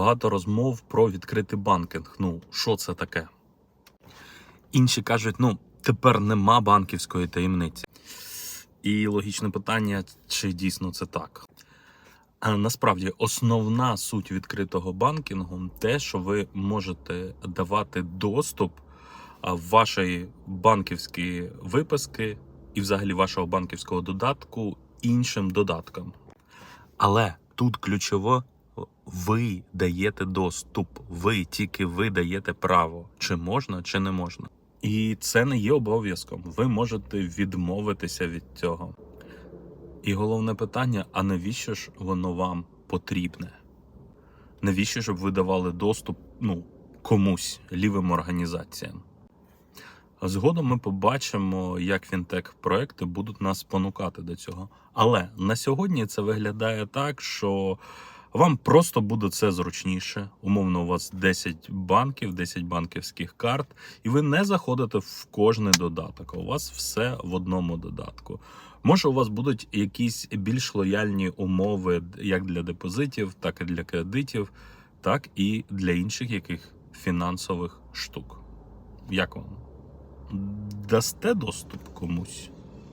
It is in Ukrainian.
багато розмов про відкритий банкінг. Ну, що це таке? Інші кажуть, ну, тепер нема банківської таємниці. І логічне питання, чи дійсно це так. А насправді основна суть відкритого банкінгу те, що ви можете давати доступ а, вашої банківської виписки і взагалі вашого банківського додатку іншим додаткам. Але тут ключово ви даєте доступ, ви тільки ви даєте право, чи можна, чи не можна. І це не є обов'язком. Ви можете відмовитися від цього. І головне питання: а навіщо ж воно вам потрібне? Навіщо щоб ви давали доступ ну, комусь лівим організаціям? Згодом ми побачимо, як фінтек-проекти будуть нас спонукати до цього. Але на сьогодні це виглядає так, що вам просто буде це зручніше. Умовно, у вас 10 банків, 10 банківських карт, і ви не заходите в кожний додаток. У вас все в одному додатку. Може, у вас будуть якісь більш лояльні умови як для депозитів, так і для кредитів, так і для інших яких фінансових штук. Як вам? Дасте доступ комусь?